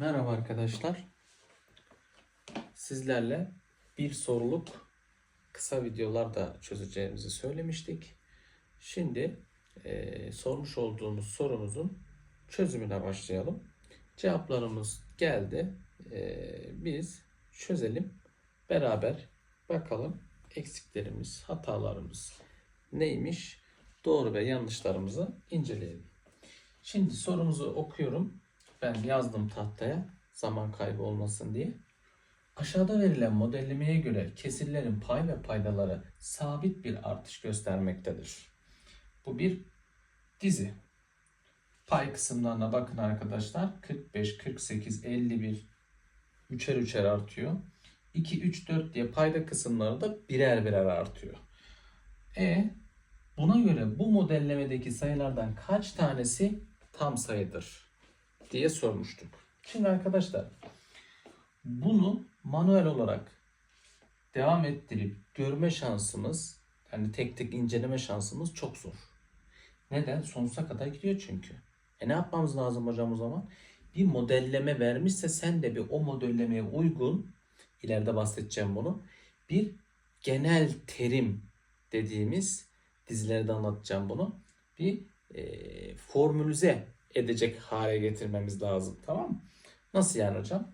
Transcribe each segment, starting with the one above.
Merhaba arkadaşlar. Sizlerle bir soruluk kısa videolar da çözeceğimizi söylemiştik. Şimdi eee, sormuş olduğumuz sorumuzun çözümüne başlayalım. Cevaplarımız geldi. Eee, biz çözelim. Beraber bakalım eksiklerimiz, hatalarımız neymiş? Doğru ve yanlışlarımızı inceleyelim. Şimdi sorumuzu okuyorum. Ben yazdım tahtaya zaman kaybı olmasın diye. Aşağıda verilen modellemeye göre kesirlerin pay ve paydaları sabit bir artış göstermektedir. Bu bir dizi. Pay kısımlarına bakın arkadaşlar. 45, 48, 51 üçer üçer artıyor. 2, 3, 4 diye payda kısımları da birer birer artıyor. E buna göre bu modellemedeki sayılardan kaç tanesi tam sayıdır? Diye sormuştuk. Şimdi arkadaşlar bunu manuel olarak devam ettirip görme şansımız yani tek tek inceleme şansımız çok zor. Neden? Sonsuza kadar gidiyor çünkü. E ne yapmamız lazım hocam o zaman? Bir modelleme vermişse sen de bir o modellemeye uygun ileride bahsedeceğim bunu. Bir genel terim dediğimiz dizilerde anlatacağım bunu. Bir e, formülize edecek hale getirmemiz lazım. Tamam mı? Nasıl yani hocam?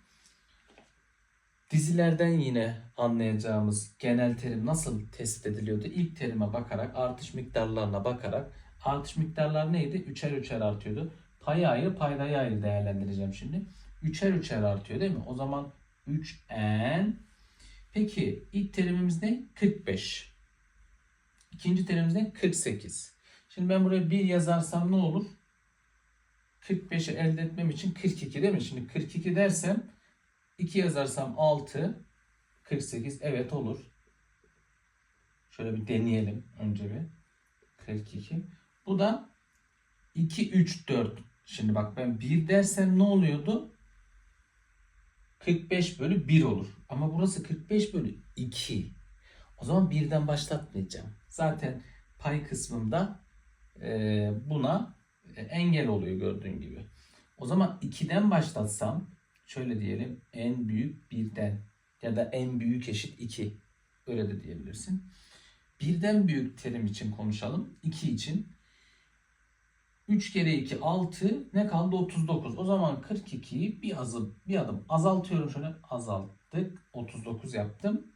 Dizilerden yine anlayacağımız genel terim nasıl tespit ediliyordu? İlk terime bakarak, artış miktarlarına bakarak. Artış miktarlar neydi? Üçer üçer artıyordu. Payı ayrı, paydayı ayrı değerlendireceğim şimdi. Üçer üçer artıyor değil mi? O zaman 3n. Peki ilk terimimiz ne? 45. İkinci terimimiz ne? 48. Şimdi ben buraya 1 yazarsam ne olur? 45'i elde etmem için 42 değil mi? Şimdi 42 dersem 2 yazarsam 6 48 evet olur. Şöyle bir deneyelim önce bir. 42. Bu da 2 3 4. Şimdi bak ben 1 dersem ne oluyordu? 45 bölü 1 olur. Ama burası 45 bölü 2. O zaman birden başlatmayacağım. Zaten pay kısmında e, buna engel oluyor gördüğün gibi. O zaman 2'den başlatsam şöyle diyelim en büyük 1'den ya da en büyük eşit 2 öyle de diyebilirsin. Birden büyük terim için konuşalım. 2 için 3 kere 2 6 ne kaldı 39. O zaman 42'yi bir adım, bir adım azaltıyorum şöyle azalttık 39 yaptım.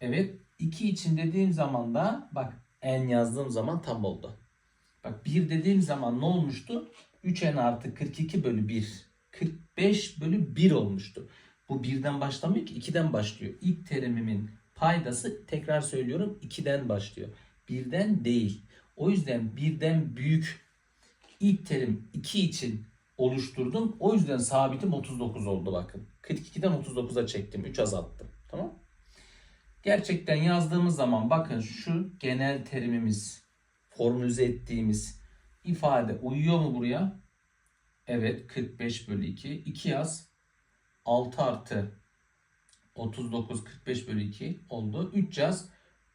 Evet 2 için dediğim zaman da bak en yazdığım zaman tam oldu. Bak 1 dediğim zaman ne olmuştu? 3n artı 42 bölü 1. 45 bölü 1 olmuştu. Bu birden başlamıyor ki 2'den başlıyor. İlk terimimin paydası tekrar söylüyorum 2'den başlıyor. Birden değil. O yüzden birden büyük ilk terim 2 için oluşturdum. O yüzden sabitim 39 oldu bakın. 42'den 39'a çektim. 3 azalttım. Tamam Gerçekten yazdığımız zaman bakın şu genel terimimiz formülize ettiğimiz ifade uyuyor mu buraya? Evet 45 bölü 2. 2 yaz. 6 artı 39 45 bölü 2 oldu. 3 yaz.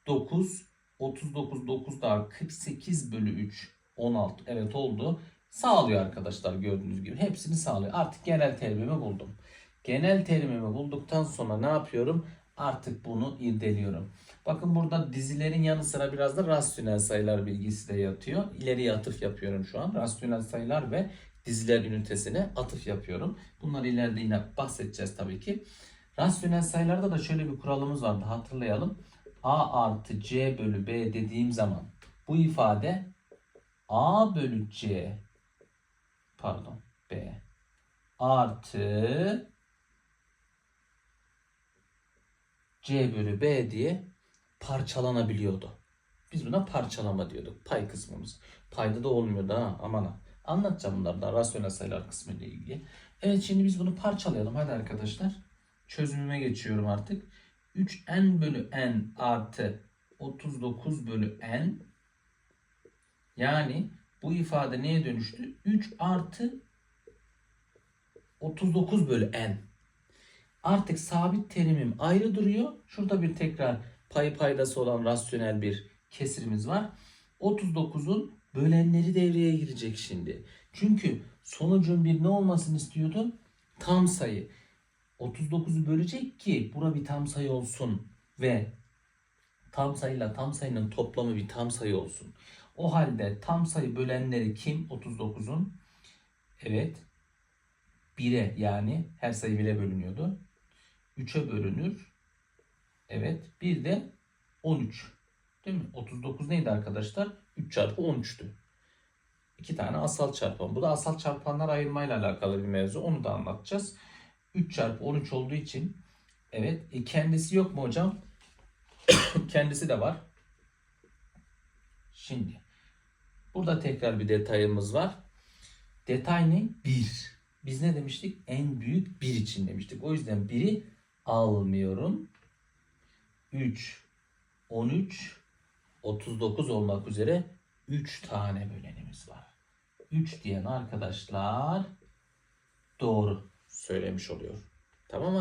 9 39 9 daha 48 bölü 3 16 evet oldu. Sağlıyor arkadaşlar gördüğünüz gibi. Hepsini sağlıyor. Artık genel terimimi buldum. Genel terimimi bulduktan sonra ne yapıyorum? Artık bunu irdeliyorum. Bakın burada dizilerin yanı sıra biraz da rasyonel sayılar bilgisi de yatıyor. İleriye atıf yapıyorum şu an. Rasyonel sayılar ve diziler ünitesine atıf yapıyorum. Bunları ileride yine bahsedeceğiz tabii ki. Rasyonel sayılarda da şöyle bir kuralımız vardı hatırlayalım. A artı C bölü B dediğim zaman bu ifade A bölü C pardon B artı C bölü B diye parçalanabiliyordu. Biz buna parçalama diyorduk. Pay kısmımız. Payda da olmuyordu ha aman ha. Anlatacağım bunları da rasyonel sayılar kısmı ile ilgili. Evet şimdi biz bunu parçalayalım hadi arkadaşlar. Çözümüme geçiyorum artık. 3n bölü n artı 39 bölü n yani bu ifade neye dönüştü? 3 artı 39 bölü n. Artık sabit terimim ayrı duruyor. Şurada bir tekrar payı paydası olan rasyonel bir kesirimiz var. 39'un bölenleri devreye girecek şimdi. Çünkü sonucun bir ne olmasını istiyordu? tam sayı. 39'u bölecek ki bura bir tam sayı olsun ve tam sayıyla tam sayının toplamı bir tam sayı olsun. O halde tam sayı bölenleri kim 39'un? Evet. 1'e yani her sayı 1'e bölünüyordu. 3'e bölünür. Evet. Bir de 13. Değil mi? 39 neydi arkadaşlar? 3 çarpı 13'tü. İki tane asal çarpan. Bu da asal çarpanlar ayırmayla alakalı bir mevzu. Onu da anlatacağız. 3 çarpı 13 olduğu için evet. E kendisi yok mu hocam? kendisi de var. Şimdi burada tekrar bir detayımız var. Detay ne? 1. Biz ne demiştik? En büyük 1 için demiştik. O yüzden 1'i almıyorum. 3, 13, 39 olmak üzere 3 tane bölenimiz var. 3 diyen arkadaşlar doğru söylemiş oluyor. Tamam mı?